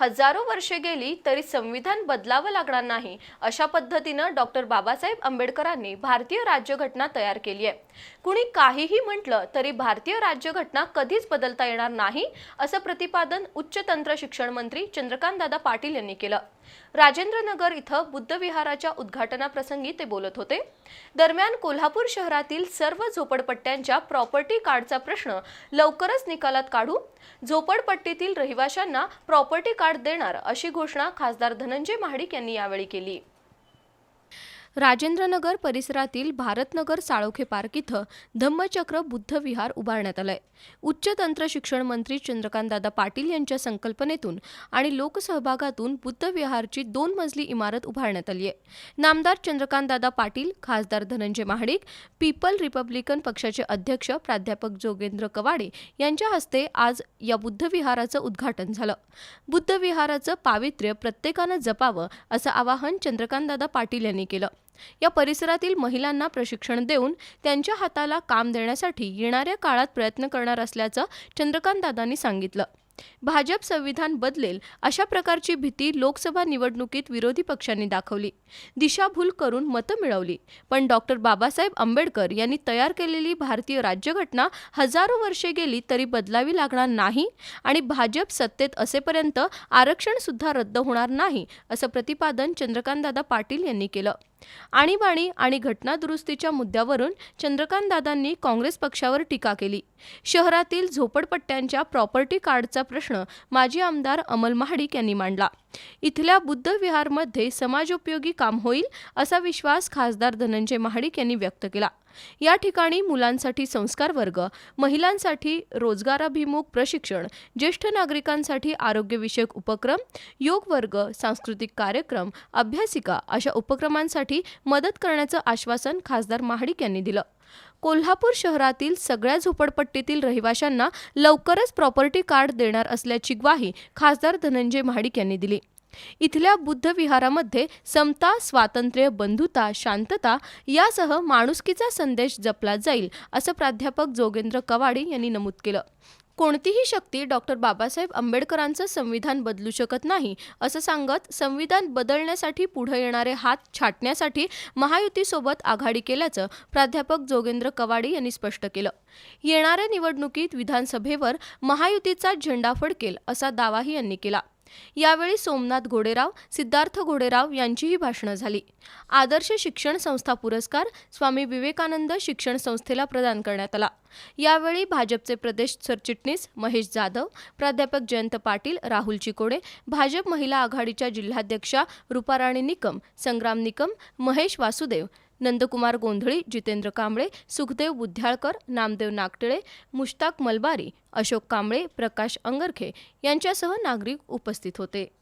हजारो वर्षे गेली तरी संविधान बदलावं लागणार नाही अशा पद्धतीनं डॉक्टर बाबासाहेब आंबेडकरांनी भारतीय राज्यघटना तयार केली आहे. कुणी काहीही म्हटलं तरी भारतीय राज्यघटना कधीच बदलता येणार नाही असं प्रतिपादन उच्च तंत्र शिक्षण मंत्री चंद्रकांतदादा पाटील यांनी केलं. राजेंद्रनगर इथं बुद्धविहाराच्या उद्घाटनाप्रसंगी ते बोलत होते. दरम्यान कोल्हापूर शहरातील सर्व झोपडपट्ट्यांच्या प्रॉपर्टी कार्डचा प्रश्न लवकरच निकालात काढू. झोपडपट्टीतील रहिवाशांना प्रॉपर्टी कार्ड देणार अशी घोषणा खासदार धनंजय महाडिक यांनी यावेळी केली. राजेंद्रनगर परिसरातील भारतनगर साळोखे पार्क इथं धम्मचक्र बुद्ध विहार उभारण्यात आलंय. उच्च तंत्र शिक्षण मंत्री चंद्रकांतदादा पाटील यांच्या संकल्पनेतून आणि लोकसहभागातून बुद्ध विहारची दोन मजली इमारत उभारण्यात आली आहे नामदार चंद्रकांतदादा पाटील खासदार धनंजय महाडिक पीपल रिपब्लिकन पक्षाचे अध्यक्ष प्राध्यापक जोगेंद्र कवाडे यांच्या हस्ते आज या बुद्ध विहाराचं उद्घाटन झालं. बुद्ध विहाराचं पावित्र्य प्रत्येकानं जपावं असं आवाहन चंद्रकांतदादा पाटील यांनी केलं. या परिसरातील महिलांना प्रशिक्षण देऊन त्यांच्या हाताला काम देण्यासाठी येणाऱ्या काळात प्रयत्न करणार असल्याचं चंद्रकांतदादांनी सांगितलं. भाजप संविधान बदलेल अशा प्रकारची भीती लोकसभा निवडणुकीत विरोधी पक्षांनी दाखवली. दिशाभूल करून मतं मिळवली. पण डॉक्टर बाबासाहेब आंबेडकर यांनी तयार केलेली भारतीय राज्यघटना हजारो वर्षे गेली तरी बदलावी लागणार नाही आणि भाजप सत्तेत असेपर्यंत आरक्षण सुद्धा रद्द होणार नाही असं प्रतिपादन चंद्रकांतदादा पाटील यांनी केलं. आणीबाणी आणि घटनादुरुस्तीच्या मुद्द्यावरून चंद्रकांतदादांनी काँग्रेस पक्षावर टीका केली. शहरातील झोपडपट्ट्यांच्या प्रॉपर्टी कार्डचा प्रश्न माजी आमदार अमल महाडिक यांनी मांडला. इथल्या बुद्ध विहारमध्ये समाजोपयोगी काम होईल असा विश्वास खासदार धनंजय महाडिक यांनी व्यक्त केला. या ठिकाणी मुलांसाठी संस्कार वर्ग महिलांसाठी रोजगाराभिमुख प्रशिक्षण ज्येष्ठ नागरिकांसाठी आरोग्यविषयक उपक्रम योग वर्ग सांस्कृतिक कार्यक्रम अभ्यासिका अशा उपक्रमांसाठी मदत करण्याचं आश्वासन खासदार महाडिक यांनी दिलं. कोल्हापूर शहरातील सगळ्या झोपडपट्टीतील रहिवाशांना लवकरच प्रॉपर्टी कार्ड देणार असल्याची ग्वाही खासदार धनंजय महाडिक यांनी दिली. इथल्या बुद्ध विहारामध्ये समता स्वातंत्र्य बंधुता शांतता यासह माणुसकीचा संदेश जपला जाईल असं प्राध्यापक जोगेंद्र कवाडे यांनी नमूद केलं. कोणतीही शक्ती डॉक्टर बाबासाहेब आंबेडकरांचं संविधान बदलू शकत नाही असं सांगत संविधान बदलण्यासाठी पुढे येणारे हात छाटण्यासाठी महायुतीसोबत आघाडी केल्याचं प्राध्यापक जोगेंद्र कवाडे यांनी स्पष्ट केलं. येणाऱ्या निवडणुकीत विधानसभेवर महायुतीचा झेंडा फडकेल असा दावाही यांनी केला. यावेळी सोमनाथ घोडेराव सिद्धार्थ घोडेराव यांचीही भाषणं झाली. आदर्श शिक्षण संस्था पुरस्कार स्वामी विवेकानंद शिक्षण संस्थेला प्रदान करण्यात आला. यावेळी भाजपचे प्रदेश सरचिटणीस महेश जाधव प्राध्यापक जयंत पाटील राहुल चिकोडे भाजप महिला आघाडीच्या जिल्हाध्यक्षा रुपाराणी निकम संग्राम निकम महेश वासुदेव नंदकुमार गोंधळी जितेंद्र कांबळे सुखदेव बुद्ध्याळकर नामदेव नागटिळे मुश्ताक मलबारी अशोक कांबळे प्रकाश अंगरखे यांच्यासह नागरिक उपस्थित होते.